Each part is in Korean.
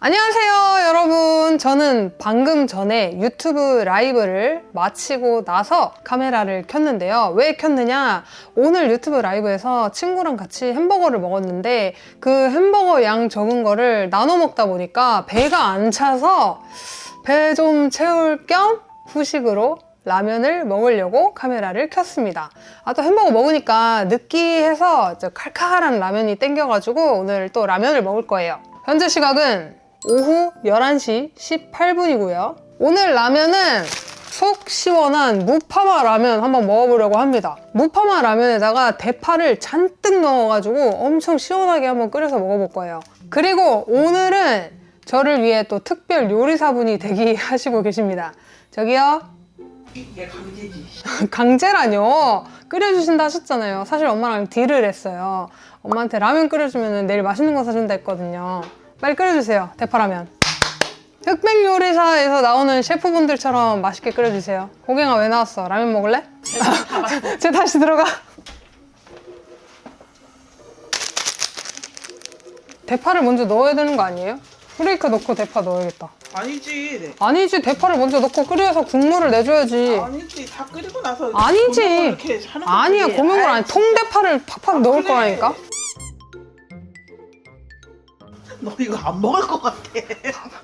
안녕하세요, 여러분. 저는 방금 전에 유튜브 라이브를 마치고 나서 카메라를 켰는데요. 왜 켰느냐? 오늘 유튜브 라이브에서 친구랑 같이 햄버거를 먹었는데 그 햄버거 양 적은 거를 나눠 먹다 보니까 배가 안 차서 배 좀 채울 겸 후식으로 라면을 먹으려고 카메라를 켰습니다. 아, 또 햄버거 먹으니까 느끼해서 저 칼칼한 라면이 땡겨가지고 오늘 또 라면을 먹을 거예요. 현재 시각은 오후 11시 18분이고요. 오늘 라면은 속 시원한 무파마 라면 한번 먹어보려고 합니다. 무파마 라면에다가 대파를 잔뜩 넣어가지고 엄청 시원하게 한번 끓여서 먹어볼 거예요. 그리고 오늘은 저를 위해 또 특별 요리사분이 대기하시고 계십니다. 저기요. 이게 강제지. 강제라뇨. 끓여주신다 하셨잖아요. 사실 엄마랑 딜을 했어요. 엄마한테 라면 끓여주면 내일 맛있는 거 사준다 했거든요. 빨리 끓여주세요. 대파라면. 흑백 요리사에서 나오는 셰프분들처럼 맛있게 끓여주세요. 고갱아 왜 나왔어? 라면 먹을래? 쟤 다시 들어가. 대파를 먼저 넣어야 되는 거 아니에요? 프레이크 넣고 대파 넣어야겠다. 아니지. 네. 아니지, 대파를 먼저 넣고 끓여서 국물을 내줘야지. 아니지. 다 끓이고 나서 아니지. 고명을 이렇게 하는 거지. 아니야 고명을 아니. 통대파를 팍팍 넣을 그래. 거라니까 너 이거 안 먹을 것 같아.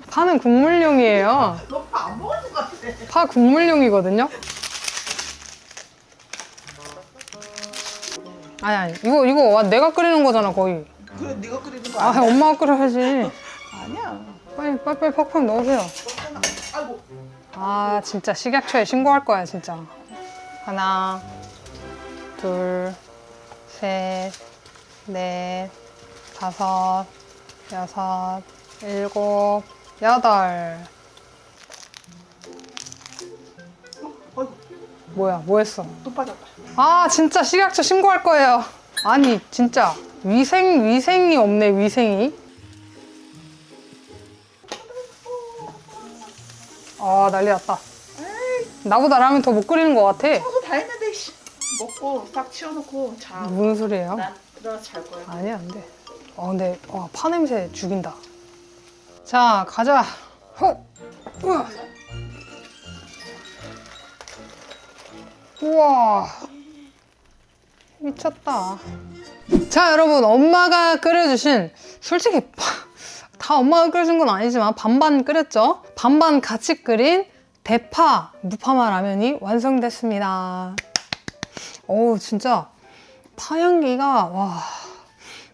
파는 국물용이에요 너안 먹을 것 같아. 파 국물용이거든요 아니 아니 이거 이거 와, 내가 끓이는 거잖아 거의 그래 네가 끓이는 거 아 아니야? 엄마가 끓여야지 아니야. 빨리 빨리 빨리 팍팍 넣으세요 그렇잖아. 아이고. 아 진짜 식약처에 신고할 거야 진짜 하나 둘 셋 넷 다섯 여섯 일곱 여덟 아이고. 뭐야 뭐 했어 또 빠졌다. 아 진짜 식약처 신고할 거예요 아니 진짜 위생 위생이 없네 위생이 아 난리 났다 나보다 라면 더 못 끓이는 것 같아 청소 다 했는데 씨. 먹고 딱 치워놓고 자. 무슨 소리예요? 난 들어가서 잘 거야. 아니 안 돼. 어 근데 와, 파 냄새 죽인다. 자 가자. 호. 우와. 우와. 미쳤다. 자 여러분 엄마가 끓여주신 솔직히 파- 다 엄마가 끓여준 건 아니지만 반반 끓였죠. 반반 같이 끓인 대파 무파마 라면이 완성됐습니다. 어우 진짜 파향기가 와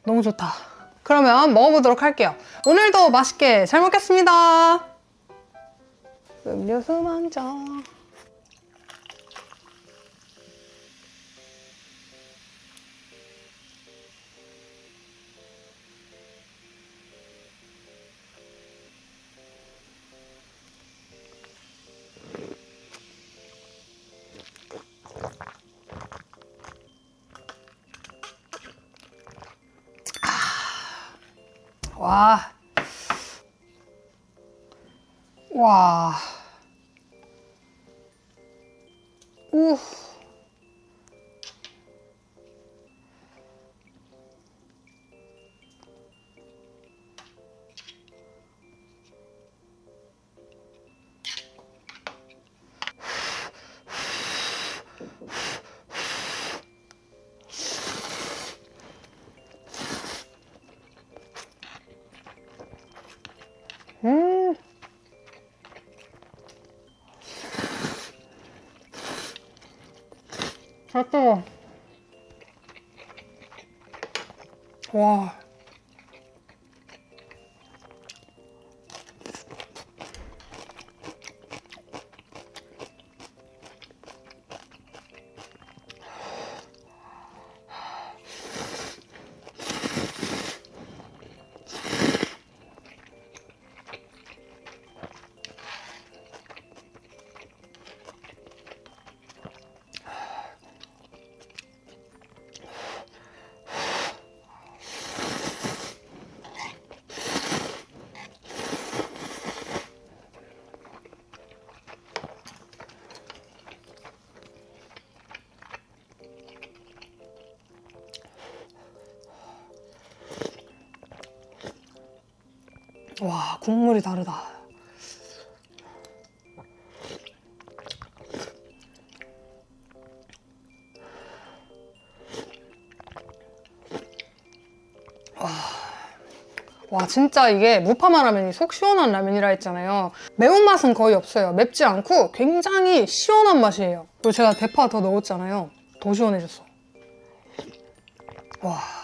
너무 좋다. 그러면 먹어보도록 할게요. 오늘도 맛있게 잘 먹겠습니다. 음료수 먼저. 와. 와. 우. 잘 뜨거. 와. 와 국물이 다르다. 와. 진짜 이게 무파마 라면이 속 시원한 라면이라 했잖아요. 매운맛은 거의 없어요. 맵지 않고 굉장히 시원한 맛이에요. 그리고 제가 대파 더 넣었잖아요. 더 시원해졌어. 와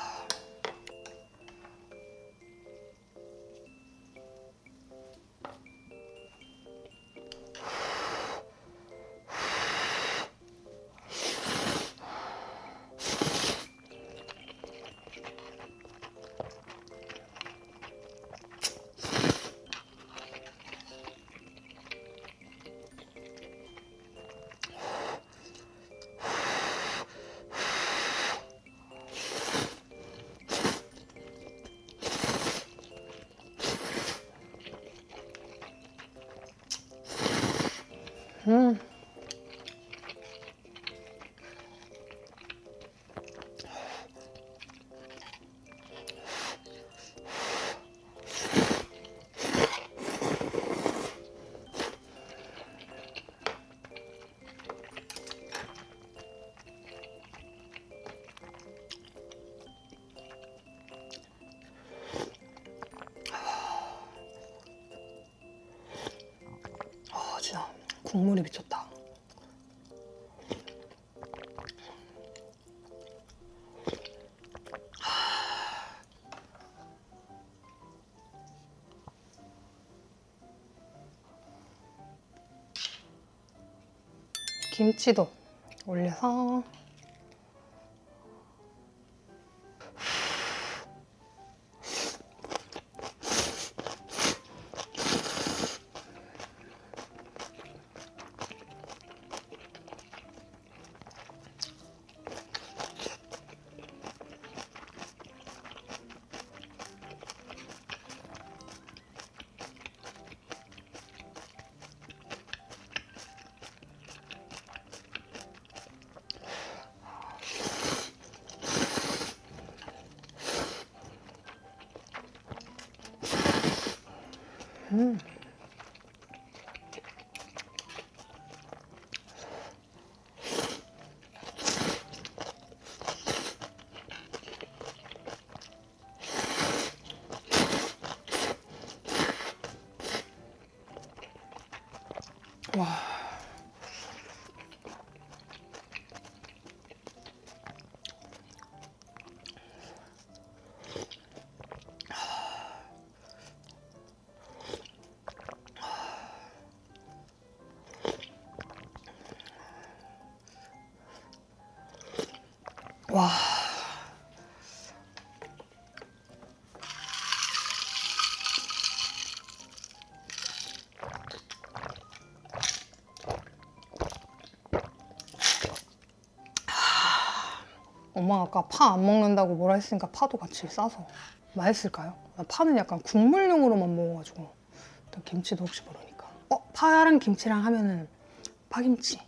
음. 아 진짜 국물이 미쳤다. 김치도 올려서 와. 와. 엄마가 아까 파 안 먹는다고 뭐라 했으니까 파도 같이 싸서 맛있을까요? 나 파는 약간 국물용으로만 먹어가지고 김치도 혹시 모르니까 어? 파랑 김치랑 하면은 파김치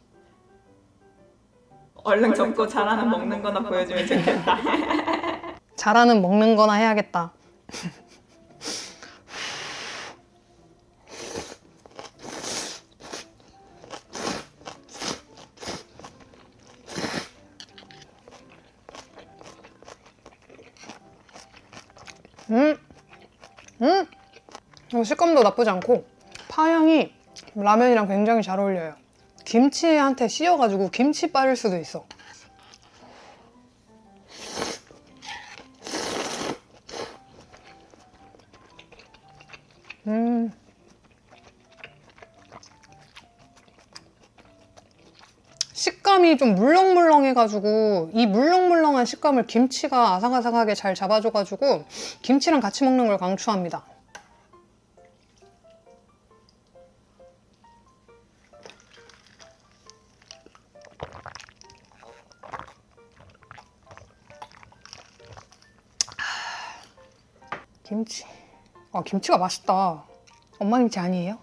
얼른 접고 잘하는 먹는 거나 보여주면 좋겠다. 잘하는 먹는 거나 해야겠다 음, 음, 어, 식감도 나쁘지 않고 파향이 라면이랑 굉장히 잘 어울려요. 김치한테 씌여가지고 김치 빠질 수도 있어. 음. 식감이 좀 물렁물렁해가지고 이 물렁물렁한 식감을 김치가 아삭아삭하게 잘 잡아줘가지고 김치랑 같이 먹는 걸 강추합니다. 김치. 아, 김치가 맛있다. 엄마 김치 아니에요?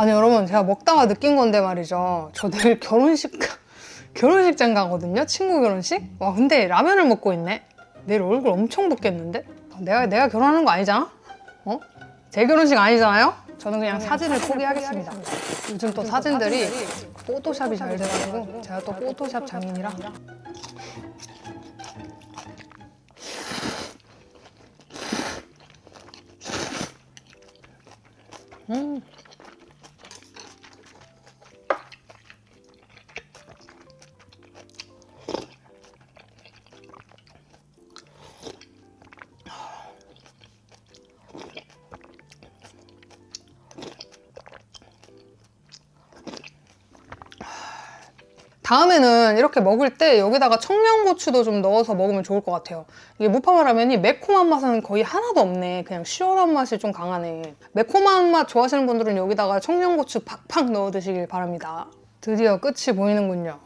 아니 여러분 제가 먹다가 느낀 건데 말이죠. 저 내일 결혼식 결혼식장 가거든요. 친구 결혼식. 와 근데 라면을 먹고 있네. 내일 얼굴 엄청 붓겠는데? 내가 내가 결혼하는 거 아니잖아? 어? 제 결혼식 아니잖아요? 저는 그냥 사진을 포기하겠습니다. 요즘 또 사진들이 포토샵이 잘 돼가지고 제가 또 포토샵 장인이라. 음. 다음에는 이렇게 먹을 때 여기다가 청양고추도 좀 넣어서 먹으면 좋을 것 같아요. 이게 무파마 라면이 매콤한 맛은 거의 하나도 없네. 그냥 시원한 맛이 좀 강하네. 매콤한 맛 좋아하시는 분들은 여기다가 청양고추 팍팍 넣어 드시길 바랍니다. 드디어 끝이 보이는군요.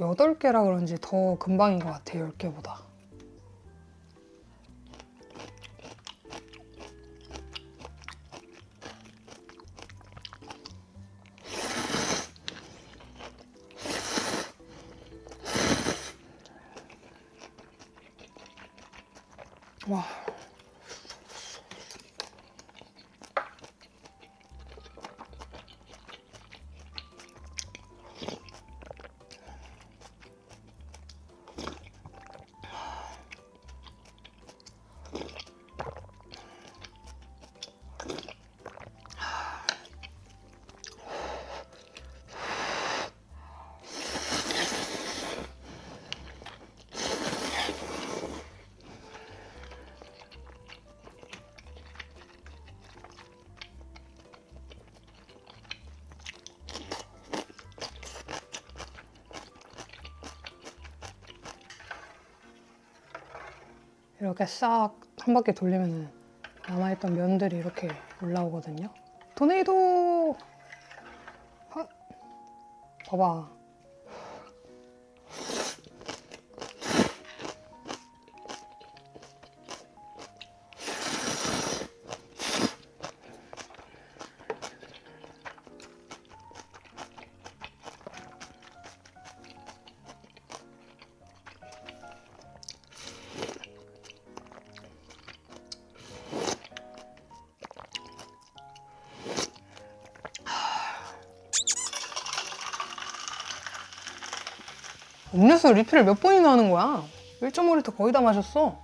8개라 그런지 더 금방인 것 같아요, 10개보다. 와. 이렇게 싹 한 바퀴 돌리면 남아있던 면들이 이렇게 올라오거든요. 토네이도! 헛. 봐봐. 음료수 리필을 몇 번이나 하는 거야? 1.5리터 거의 다 마셨어.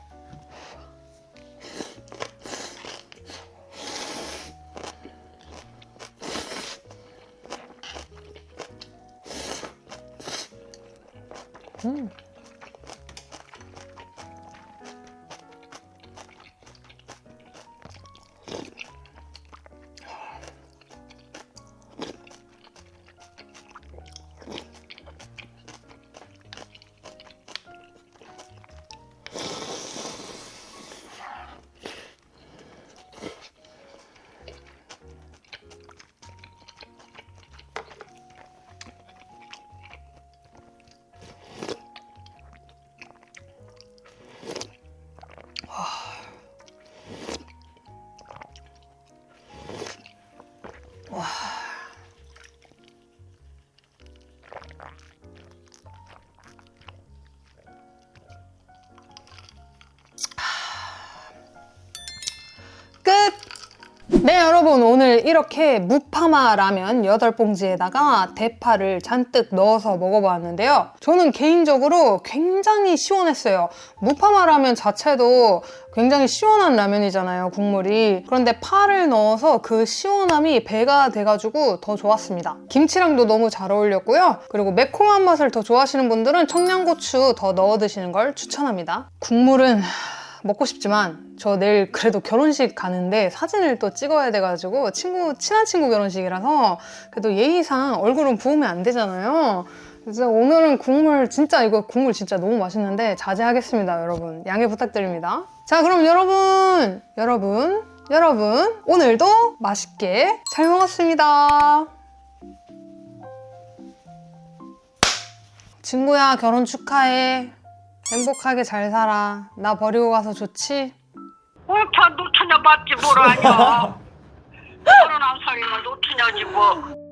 네, 여러분. 오늘 이렇게 무파마 라면 8봉지에다가 대파를 잔뜩 넣어서 먹어봤는데요. 저는 개인적으로 굉장히 시원했어요. 무파마 라면 자체도 굉장히 시원한 라면이잖아요, 국물이. 그런데 파를 넣어서 그 시원함이 배가 돼가지고 더 좋았습니다. 김치랑도 너무 잘 어울렸고요. 그리고 매콤한 맛을 더 좋아하시는 분들은 청양고추 더 넣어 드시는 걸 추천합니다. 국물은 먹고 싶지만 저 내일 그래도 결혼식 가는데 사진을 또 찍어야 돼가지고 친구 친한 친구 결혼식이라서 그래도 예의상 얼굴은 부으면 안 되잖아요. 그래서 오늘은 국물 진짜 이거 국물 진짜 너무 맛있는데 자제하겠습니다 여러분 양해 부탁드립니다. 자 그럼 여러분 여러분 여러분 오늘도 맛있게 잘 먹었습니다. 친구야 결혼 축하해. 행복하게 잘 살아. 나 버리고 가서 좋지? 옳다 놓쳐냐 맞지 뭘 아냐 서른한 살이면 노투냐지 뭐.